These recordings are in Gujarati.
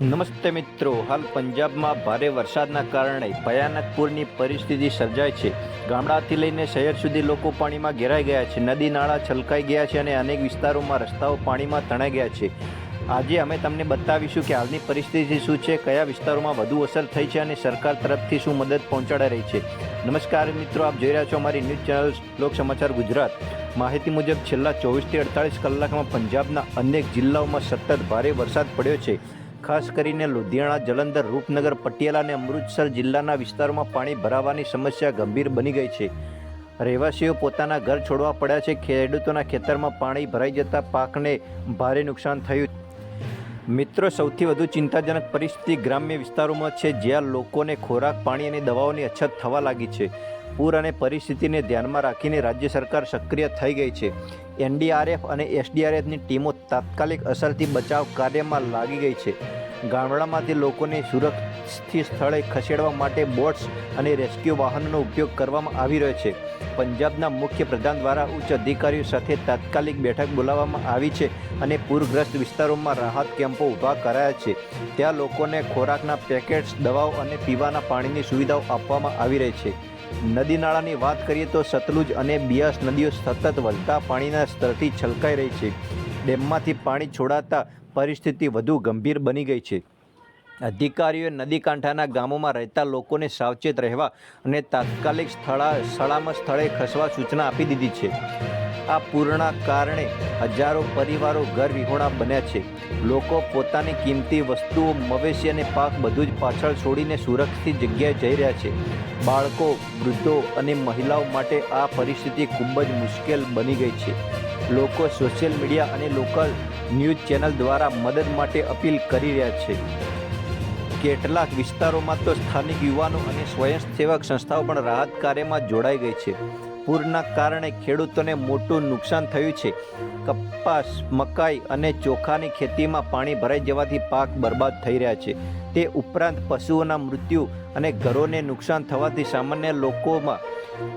નમસ્તે મિત્રો, હાલ પંજાબમાં ભારે વરસાદના કારણે ભયાનક પૂરની પરિસ્થિતિ સર્જાય છે. ગામડાથી લઈને શહેર સુધી લોકો પાણીમાં ઘેરાઈ ગયા છે. નદી, નાળા છલકાઈ ગયા છે અને અનેક વિસ્તારોમાં રસ્તાઓ પાણીમાં તણાઈ ગયા છે. આજે અમે તમને બતાવીશું કે હાલની પરિસ્થિતિ શું છે, કયા વિસ્તારોમાં વધુ અસર થઈ છે અને સરકાર તરફથી શું મદદ પહોંચાડાઈ રહી છે. નમસ્કાર મિત્રો, આપ જોઈ રહ્યા છો અમારી ન્યૂઝ ચેનલ લોક સમાચાર ગુજરાત. માહિતી મુજબ છેલ્લા ચોવીસથી અડતાળીસ કલાકમાં પંજાબના અનેક જિલ્લાઓમાં સતત ભારે વરસાદ પડ્યો છે. ખાસ કરીને લુધિયાણા, જલંધર, રૂપનગર, પટિયાલા અને અમૃતસર જિલ્લાના વિસ્તારોમાં પાણી ભરાવાની સમસ્યા ગંભીર બની ગઈ છે. રહેવાસીઓ પોતાના ઘર છોડવા પડ્યા છે. ખેડૂતોના ખેતરમાં પાણી ભરાઈ જતા પાકને ભારે નુકસાન થયું. મિત્રો, સૌથી વધુ ચિંતાજનક પરિસ્થિતિ ગ્રામ્ય વિસ્તારોમાં છે, જ્યાં લોકોને ખોરાક, પાણી અને દવાઓની અછત થવા લાગી છે. પૂર અને પરિસ્થિતિને ધ્યાનમાં રાખીને રાજ્ય સરકાર સક્રિય થઈ ગઈ છે. એનડીઆરએફ અને એસડીઆરએફની ટીમો તાત્કાલિક અસરથી બચાવ કાર્યમાં લાગી ગઈ છે. ગામડામાંથી લોકોને સુરક્ષિત સ્થળે ખસેડવા માટે બોટ્સ અને રેસ્ક્યુ વાહનોનો ઉપયોગ કરવામાં આવી રહ્યો છે. પંજાબના મુખ્ય પ્રધાન દ્વારા ઉચ્ચ અધિકારીઓ સાથે તાત્કાલિક બેઠક બોલાવવામાં આવી છે અને પૂરગ્રસ્ત વિસ્તારોમાં રાહત કેમ્પો ઊભા કરાયા છે. ત્યાં લોકોને ખોરાકના પેકેટ્સ, દવાઓ અને પીવાના પાણીની સુવિધાઓ આપવામાં આવી રહી છે. નદી નાળાની વાત કરીએ તો સતલુજ અને બિયાસ નદીઓ સતત વધતા પાણીના સ્તરથી છલકાઈ રહી છે. ડેમમાંથી પાણી છોડાતા પરિસ્થિતિ વધુ ગંભીર બની ગઈ છે. અધિકારીઓએ નદી કાંઠાના ગામોમાં રહેતા લોકોને સાવચેત રહેવા અને તાત્કાલિક સ્થળા સલામત સ્થળે ખસવા સૂચના આપી દીધી છે. આ પૂરના કારણે હજારો પરિવારો ઘર વિહોણા બન્યા છે. લોકો પોતાની કિંમતી વસ્તુઓ મવેશી અને પાક બધું જ પાછળ છોડીને સુરક્ષિત જગ્યાએ જઈ રહ્યા છે. બાળકો, વૃદ્ધો અને મહિલાઓ માટે આ પરિસ્થિતિ ખૂબ જ મુશ્કેલ બની ગઈ છે. લોકો સોશિયલ મીડિયા અને લોકલ ન્યૂઝ ચેનલ દ્વારા મદદ માટે અપીલ કરી રહ્યા છે. કેટલાક વિસ્તારોમાં તો સ્થાનિક યુવાનો અને સ્વયંસેવક સંસ્થાઓ પણ રાહત કાર્યમાં જોડાઈ ગઈ છે. પૂરના કારણે ખેડૂતોને મોટું નુકસાન થયું છે. કપાસ, મકાઈ અને ચોખાની ખેતીમાં પાણી ભરાઈ જવાથી પાક બરબાદ થઈ રહ્યા છે. તે ઉપરાંત પશુઓના મૃત્યુ અને ઘરોને નુકસાન થવાથી સામાન્ય લોકોમાં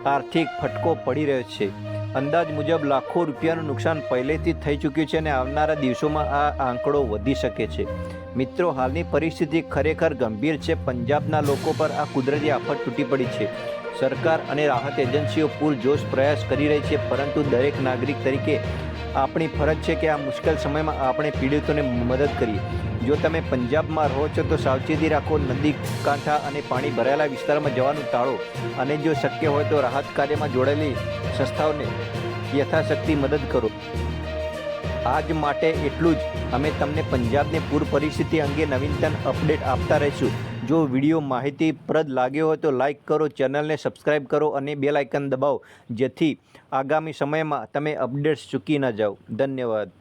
આર્થિક ફટકો પડી રહ્યો છે. અંદાજ મુજબ લાખો રૂપિયાનું નુકસાન પહેલેથી થઈ ચૂક્યું છે અને આવનારા દિવસોમાં આ આંકડો વધી શકે છે. મિત્રો, હાલની પરિસ્થિતિ ખરેખર ગંભીર છે. પંજાબના લોકો પર આ કુદરતી આફત તૂટી પડી છે. સરકાર અને રાહત એજન્સીઓ પૂરજોશ પ્રયાસ કરી રહી છે, પરંતુ દરેક નાગરિક તરીકે આપણી ફરજ છે કે આ મુશ્કેલ સમયમાં આપણે પીડિતોને મદદ કરીએ. જો તમે પંજાબમાં રહો છો તો સાવચેતી રાખો, નદી, કાંઠા અને પાણી ભરાયેલા વિસ્તારમાં જવાનું ટાળો અને જો શક્ય હોય તો રાહત કાર્યમાં જોડાયેલી સંસ્થાઓને યથાશક્તિ મદદ કરો. આજ માટે એટલું જ. અમે તમને પંજાબની પૂર પરિસ્થિતિ અંગે નવીનતમ અપડેટ આપતા રહીશું. જો વીડિયો માહિતીપ્રદ લાગ્યો હોય તો લાઇક કરો, ચેનલને સબસ્ક્રાઈબ કરો અને બેલ આઇકન દબાવો, જેથી આગામી સમયમાં તમે અપડેટ્સ ચૂકી ન જાઓ. ધન્યવાદ.